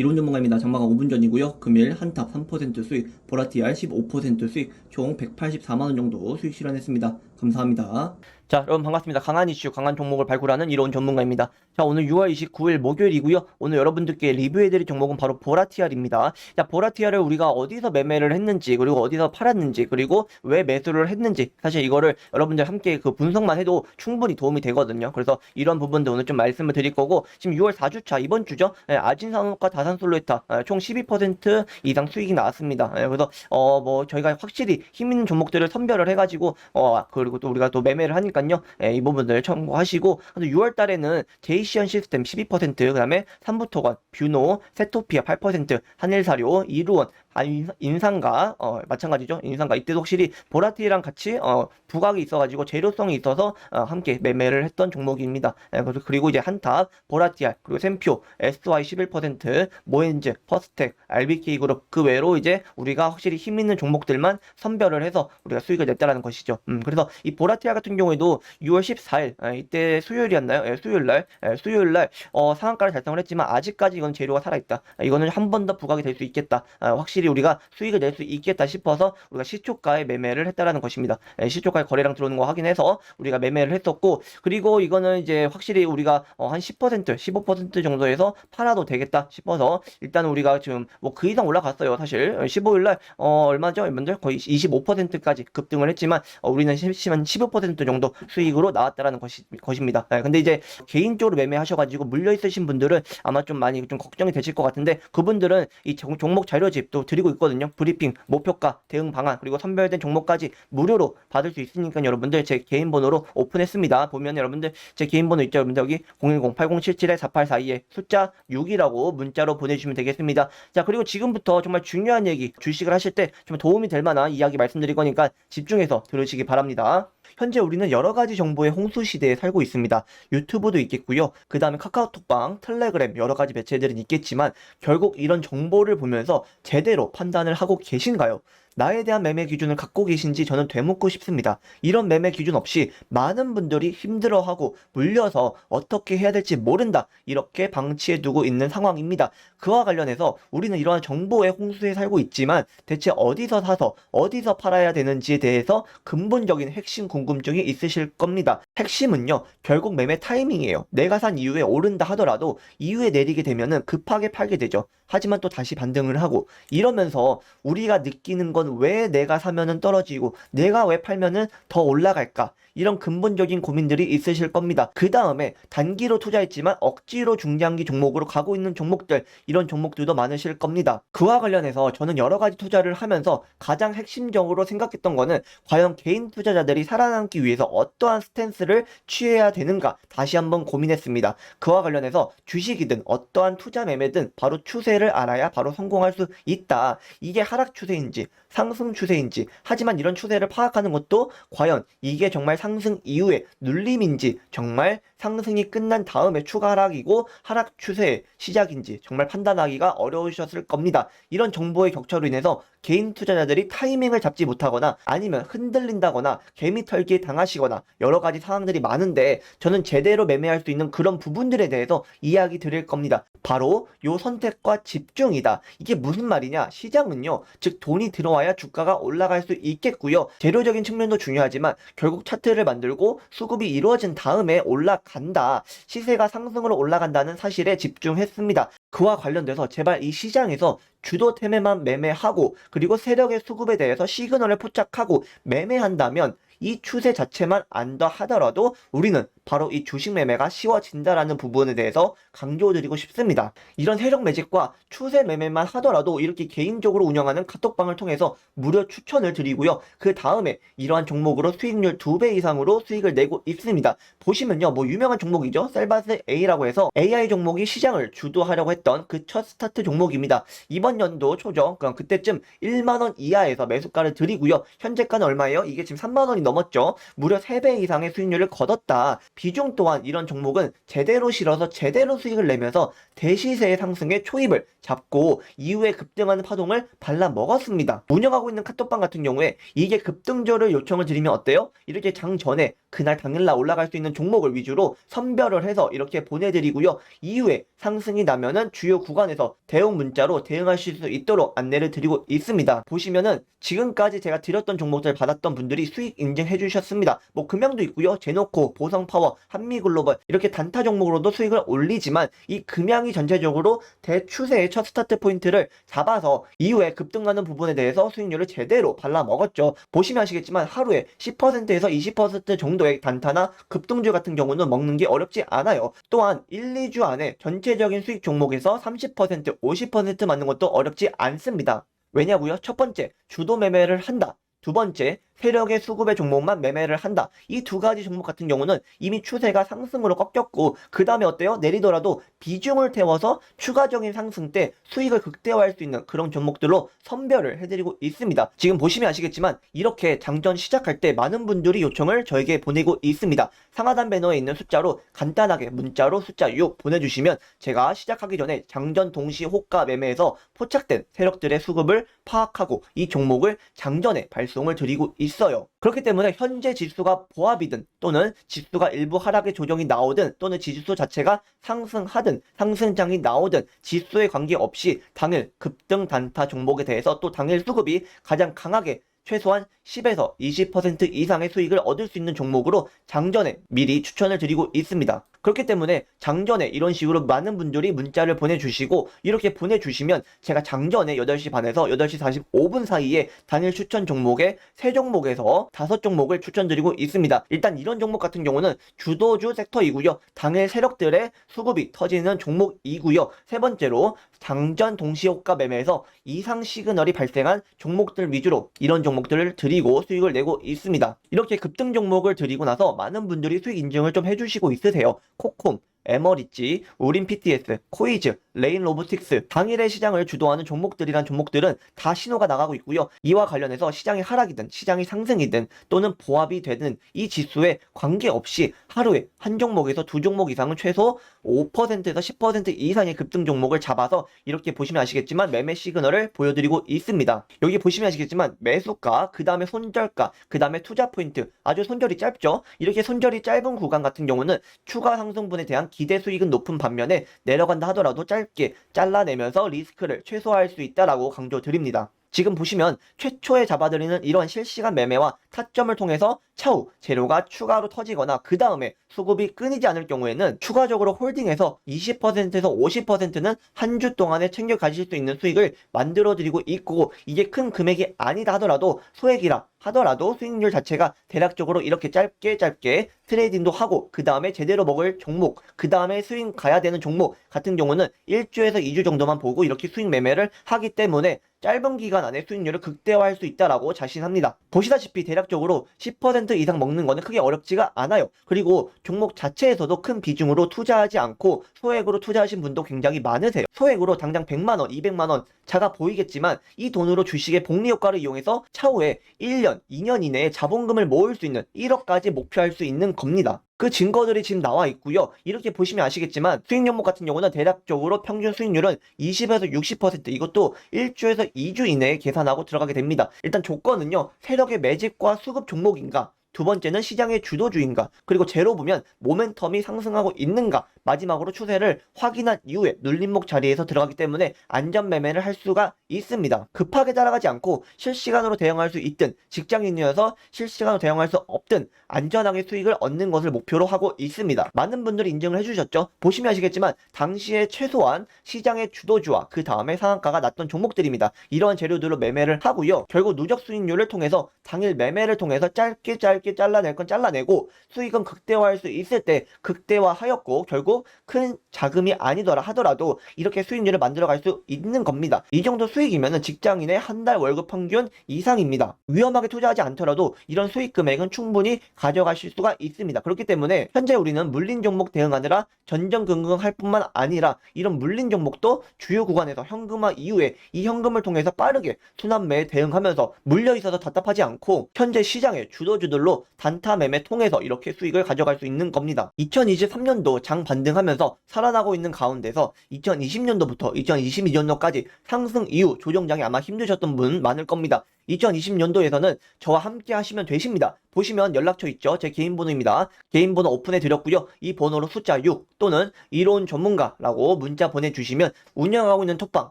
이론 전문가입니다. 장마가 5분 전이고요. 금일 한탑 3% 수익, 보라티알 15% 수익, 총 184만원 정도 수익 실현했습니다. 감사합니다. 자, 여러분 반갑습니다. 강한 이슈, 강한 종목을 발굴하는 이론 전문가입니다. 자, 오늘 6월 29일 목요일이고요. 오늘 여러분들께 리뷰해드릴 종목은 바로 보라티알입니다. 자, 보라티알을 우리가 어디서 매매를 했는지, 그리고 어디서 팔았는지, 그리고 왜 매수를 했는지, 사실 이거를 여러분들 함께 그 분석만 해도 충분히 도움이 되거든요. 그래서 이런 부분도 오늘 좀 말씀을 드릴 거고, 지금 6월 4주차, 이번 주죠. 예, 아진산업과 다산솔로에타 예, 총12% 이상 수익이 나왔습니다. 예, 그래서 어, 뭐 저희가 확실히 힘 있는 종목들을 선별을 해가지고, 어, 그 리고 또 우리가 또 매매를 하니까요. 예, 이 부분들 참고하시고, 6월 달에는 제이시언 시스템 12%, 그 다음에 삼부토건, 뷰노, 세토피아 8%, 한일사료, 이루원, 아, 인- 인상가, 어, 마찬가지죠. 인상가. 이때도 확실히 보라티랑 같이, 어, 부각이 있어가지고 재료성이 있어서, 어, 함께 매매를 했던 종목입니다. 예, 그리고 이제 한탑, 보라티알, 그리고 샘표, SY 11%, 모엔즈, 퍼스텍, RBK 그룹, 그 외로 이제 우리가 확실히 힘 있는 종목들만 선별을 해서 우리가 수익을 냈다라는 것이죠. 음, 그래서 이 보라티알 같은 경우에도 6월 14일, 예, 이때 수요일이었나요? 예, 수요일 날, 예, 수요일 날, 어, 상한가를 달성을 했지만 아직까지 이건 재료가 살아있다. 아, 이거는 한 번 더 부각이 될 수 있겠다. 아, 확실히 우리가 수익을 낼 수 있겠다 싶어서 우리가 시초가에 매매를 했다라는 것입니다. 예, 시초가에 거래량 들어오는 거 확인해서 우리가 매매를 했었고 그리고 이거는 이제 확실히 우리가 어, 한 10%, 15% 정도에서 팔아도 되겠다 싶어서 일단 우리가 지금 뭐 그 이상 올라갔어요. 사실 15일 날 어, 얼마죠? 여러분들 거의 25%까지 급등을 했지만 어, 우리는 심한 15% 정도 수익으로 나왔다라는 것이, 것입니다. 예, 근데 이제 개인적으로 매매하셔가지고 물려 있으신 분들은 아마 좀 많이 좀 걱정이 되실 것 같은데 그분들은 이 종- 종목 자료집 또 드리고 있거든요. 브리핑, 목표가, 대응 방안 그리고 선별된 종목까지 무료로 받을 수 있으니까 여러분들 제 개인 번호로 오픈했습니다. 보면 여러분들 제 개인 번호 있죠, 여러분들 여기 010-8077-4842에 숫자 6이라고 문자로 보내주시면 되겠습니다. 자 그리고 지금부터 정말 중요한 얘기 주식을 하실 때 좀 도움이 될 만한 이야기 말씀드릴 거니까 집중해서 들으시기 바랍니다. 현재 우리는 여러 가지 정보의 홍수 시대에 살고 있습니다. 유튜브도 있겠고요. 그 다음에 카카오톡방, 텔레그램 여러 가지 매체들은 있겠지만 결국 이런 정보를 보면서 제대로 판단을 하고 계신가요? 나에 대한 매매 기준을 갖고 계신지 저는 되묻고 싶습니다. 이런 매매 기준 없이 많은 분들이 힘들어하고 물려서 어떻게 해야 될지 모른다. 이렇게 방치해 두고 있는 상황입니다. 그와 관련해서 우리는 이러한 정보의 홍수에 살고 있지만 대체 어디서 사서 어디서 팔아야 되는지에 대해서 근본적인 핵심 궁금증이 있으실 겁니다. 핵심은요, 결국 매매 타이밍이에요. 내가 산 이후에 오른다 하더라도 이후에 내리게 되면은 급하게 팔게 되죠. 하지만 또 다시 반등을 하고 이러면서 우리가 느끼는 건왜 내가 사면은 떨어지고 내가 왜 팔면은 더 올라갈까? 이런 근본적인 고민들이 있으실 겁니다. 그 다음에 단기로 투자했지만 억지로 중장기 종목으로 가고 있는 종목들 이런 종목들도 많으실 겁니다. 그와 관련해서 저는 여러 가지 투자를 하면서 가장 핵심적으로 생각했던 거는 과연 개인 투자자들이 살아남기 위해서 어떠한 스탠스를 취해야 되는가 다시 한번 고민했습니다. 그와 관련해서 주식이든 어떠한 투자 매매든 바로 추세를 알아야 바로 성공할 수 있다. 이게 하락 추세인지 상승 추세인지 하지만 이런 추세를 파악하는 것도 과연 이게 정말 상승 이후에 눌림인지 정말 상승이 끝난 다음에 추가 하락이고 하락 추세의 시작인지 정말 판단하기가 어려우셨을 겁니다. 이런 정보의 격차로 인해서 개인 투자자들이 타이밍을 잡지 못하거나 아니면 흔들린다거나 개미 털기에 당하시거나 여러 가지 상황들이 많은데 저는 제대로 매매할 수 있는 그런 부분들에 대해서 이야기 드릴 겁니다. 바로 요 선택과 집중이다. 이게 무슨 말이냐? 시장은요, 즉 돈이 들어와야 주가가 올라갈 수 있겠고요. 재료적인 측면도 중요하지만 결국 차트를 만들고 수급이 이루어진 다음에 올라간다. 시세가 상승으로 올라간다는 사실에 집중했습니다. 그와 관련돼서 제발 이 시장에서 주도템에만 매매하고 그리고 세력의 수급에 대해서 시그널을 포착하고 매매한다면 이 추세 자체만 안다 하더라도 우리는 바로 이 주식 매매가 쉬워진다라는 부분에 대해서 강조드리고 싶습니다. 이런 세력 매집과 추세 매매만 하더라도 이렇게 개인적으로 운영하는 카톡방을 통해서 무료 추천을 드리고요. 그 다음에 이러한 종목으로 수익률 2배 이상으로 수익을 내고 있습니다. 보시면요. 뭐 유명한 종목이죠. 셀바스 A라고 해서 AI 종목이 시장을 주도하려고 했던 그 첫 스타트 종목입니다. 이번 연도 초죠. 그럼 그때쯤 1만원 이하에서 매수가를 드리고요. 현재가는 얼마예요? 이게 지금 3만원이 넘었죠. 무려 3배 이상의 수익률을 거뒀다. 비중 또한 이런 종목은 제대로 실어서 제대로 수익을 내면서 대시세의 상승에 초입을 잡고 이후에 급등하는 파동을 발라 먹었습니다. 운영하고 있는 카톡방 같은 경우에 이게 급등조를 요청을 드리면 어때요? 이렇게 장 전에 그날 당일날 올라갈 수 있는 종목을 위주로 선별을 해서 이렇게 보내드리고요. 이후에 상승이 나면은 주요 구간에서 대응 문자로 대응하실 수 있도록 안내를 드리고 있습니다. 보시면은 지금까지 제가 드렸던 종목들 받았던 분들이 수익 인증해 주셨습니다. 뭐 금양도 있고요. 제노코, 보성파워, 한미글로벌 이렇게 단타 종목으로도 수익을 올리지만 이 금양이 전체적으로 대추세의 첫 스타트 포인트를 잡아서 이후에 급등하는 부분에 대해서 수익률을 제대로 발라 먹었죠. 보시면 아시겠지만 하루에 10%에서 20% 정도의 단타나 급등주 같은 경우는 먹는 게 어렵지 않아요. 또한 1, 2주 안에 전체적인 수익 종목에서 30%, 50% 맞는 것도 어렵지 않습니다. 왜냐고요? 첫 번째, 주도 매매를 한다. 두 번째, 세력의 수급의 종목만 매매를 한다. 이 두 가지 종목 같은 경우는 이미 추세가 상승으로 꺾였고 그 다음에 어때요? 내리더라도 비중을 태워서 추가적인 상승 때 수익을 극대화할 수 있는 그런 종목들로 선별을 해드리고 있습니다. 지금 보시면 아시겠지만 이렇게 장전 시작할 때 많은 분들이 요청을 저에게 보내고 있습니다. 상하단 배너에 있는 숫자로 간단하게 문자로 숫자 6 보내주시면 제가 시작하기 전에 장전 동시 호가 매매에서 포착된 세력들의 수급을 파악하고 이 종목을 장전에 발송을 드리고 있 어요. 그렇기 때문에 현재 지수가 보합이든 또는 지수가 일부 하락의 조정이 나오든 또는 지수 자체가 상승하든 상승장이 나오든 지수에 관계없이 당일 급등 단타 종목에 대해서 또 당일 수급이 가장 강하게 최소한 10에서 20% 이상의 수익을 얻을 수 있는 종목으로 장전에 미리 추천을 드리고 있습니다. 그렇기 때문에 장전에 이런 식으로 많은 분들이 문자를 보내주시고 이렇게 보내주시면 제가 장전에 8시 반에서 8시 45분 사이에 단일 추천 종목에 세 종목에서 다섯 종목을 추천드리고 있습니다. 일단 이런 종목 같은 경우는 주도주 섹터이고요. 당일 세력들의 수급이 터지는 종목이고요. 세 번째로 장전 동시효과 매매에서 이상 시그널이 발생한 종목들 위주로 이런 종목들을 드리고 수익을 내고 있습니다. 이렇게 급등 종목을 드리고 나서 많은 분들이 수익 인증을 좀 해주시고 있으세요. 코콤, 에머리지, 우린 PTS, 코이즈, 레인 로보틱스, 당일의 시장을 주도하는 종목들이란 종목들은 다 신호가 나가고 있고요. 이와 관련해서 시장이 하락이든 시장이 상승이든 또는 보합이 되든 이 지수에 관계없이 하루에 한 종목에서 두 종목 이상은 최소 5%에서 10% 이상의 급등 종목을 잡아서 이렇게 보시면 아시겠지만 매매 시그널을 보여드리고 있습니다. 여기 보시면 아시겠지만 매수가, 그 다음에 손절가, 그 다음에 투자 포인트 아주 손절이 짧죠? 이렇게 손절이 짧은 구간 같은 경우는 추가 상승분에 대한 기대 수익은 높은 반면에 내려간다 하더라도 짧게 잘라내면서 리스크를 최소화할 수 있다라고 강조드립니다. 지금 보시면 최초에 잡아드리는 이런 실시간 매매와 타점을 통해서 차후 재료가 추가로 터지거나 그 다음에 수급이 끊이지 않을 경우에는 추가적으로 홀딩해서 20%에서 50%는 한 주 동안에 챙겨 가실 수 있는 수익을 만들어 드리고 있고 이게 큰 금액이 아니다 하더라도 소액이라 하더라도 수익률 자체가 대략적으로 이렇게 짧게 짧게 트레이딩도 하고 그 다음에 제대로 먹을 종목 그 다음에 수익 가야 되는 종목 같은 경우는 1주에서 2주 정도만 보고 이렇게 수익 매매를 하기 때문에 짧은 기간 안에 수익률을 극대화할 수 있다라고 자신합니다. 보시다시피 대략 적으로 10% 이상 먹는 거는 크게 어렵지가 않아요. 그리고 종목 자체에서도 큰 비중으로 투자하지 않고 소액으로 투자하신 분도 굉장히 많으세요. 소액으로 당장 100만 원, 200만원 차가 보이겠지만 이 돈으로 주식의 복리 효과를 이용해서 차후에 1년, 2년 이내에 자본금을 모을 수 있는 1억까지 목표할 수 있는 겁니다. 그 증거들이 지금 나와 있고요. 이렇게 보시면 아시겠지만 수익 종목 같은 경우는 대략적으로 평균 수익률은 20에서 60% 이것도 1주에서 2주 이내에 계산하고 들어가게 됩니다. 일단 조건은요. 세력의 매집과 수급 종목인가 두 번째는 시장의 주도주인가 그리고 제로 보면 모멘텀이 상승하고 있는가 마지막으로 추세를 확인한 이후에 눌림목 자리에서 들어가기 때문에 안전 매매를 할 수가 있습니다. 급하게 따라가지 않고 실시간으로 대응할 수 있든 직장인이어서 실시간으로 대응할 수 없든 안전하게 수익을 얻는 것을 목표로 하고 있습니다. 많은 분들이 인증을 해주셨죠. 보시면 아시겠지만 당시에 최소한 시장의 주도주와 그 다음에 상한가가 났던 종목들입니다. 이러한 재료들로 매매를 하고요. 결국 누적 수익률을 통해서 당일 매매를 통해서 짧게 짧게 잘라낼 건 잘라내고 수익은 극대화할 수 있을 때 극대화하였고 결국 큰 자금이 아니더라 하더라도 이렇게 수익률을 만들어갈 수 있는 겁니다. 이 정도 수익이면 직장인의 한 달 월급 평균 이상입니다. 위험하게 투자하지 않더라도 이런 수익 금액은 충분히 가져가실 수가 있습니다. 그렇기 때문에 현재 우리는 물린 종목 대응하느라 전전긍긍할 뿐만 아니라 이런 물린 종목도 주요 구간에서 현금화 이후에 이 현금을 통해서 빠르게 순환매에 대응하면서 물려 있어서 답답하지 않고 현재 시장의 주도주들로 수익률로 단타 매매 통해서 이렇게 수익을 가져갈 수 있는 겁니다. 2023년도 장 반등하면서 살아나고 있는 가운데서 2020년도부터 2022년도까지 상승 이후 조정장이 아마 힘드셨던 분 많을 겁니다. 2020년도에서는 저와 함께 하시면 되십니다. 보시면 연락처 있죠? 제 개인 번호입니다. 개인 번호 오픈해 드렸고요. 이 번호로 숫자 6 또는 이론 전문가라고 문자 보내주시면 운영하고 있는 톡방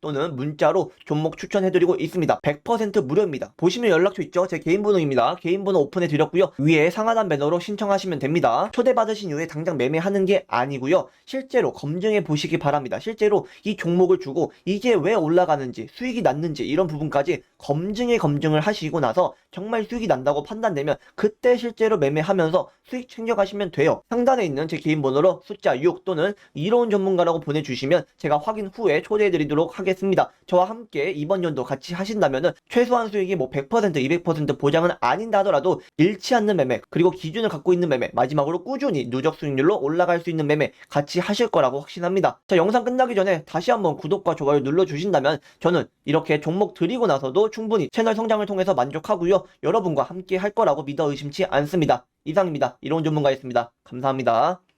또는 문자로 종목 추천해 드리고 있습니다. 100% 무료입니다. 보시면 연락처 있죠? 제 개인 번호입니다. 개인 번호 오픈해 드렸고요. 위에 상하단 배너로 신청하시면 됩니다. 초대받으신 이후에 당장 매매하는 게 아니고요. 실제로 검증해 보시기 바랍니다. 실제로 이 종목을 주고 이게 왜 올라가는지 수익이 났는지 이런 부분까지 검증에 검증을 하시고 나서 정말 수익이 난다고 판단되면 그때 실제로 매매하면서 수익 챙겨가시면 돼요. 상단에 있는 제 개인 번호로 숫자 6 또는 이로운 전문가라고 보내주시면 제가 확인 후에 초대해드리도록 하겠습니다. 저와 함께 이번 연도 같이 하신다면은 최소한 수익이 뭐 100% 200% 보장은 아닌다 하더라도 잃지 않는 매매 그리고 기준을 갖고 있는 매매 마지막으로 꾸준히 누적 수익률로 올라갈 수 있는 매매 같이 하실 거라고 확신합니다. 자 영상 끝나기 전에 다시 한번 구독과 좋아요 눌러주신다면 저는 이렇게 종목 드리고 나서도 충분히 채널 성장을 통해서 만족하고요. 여러분과 함께 할 거라고 믿어 의심치 않습니다. 이상입니다. 이로운 전문가였습니다. 감사합니다.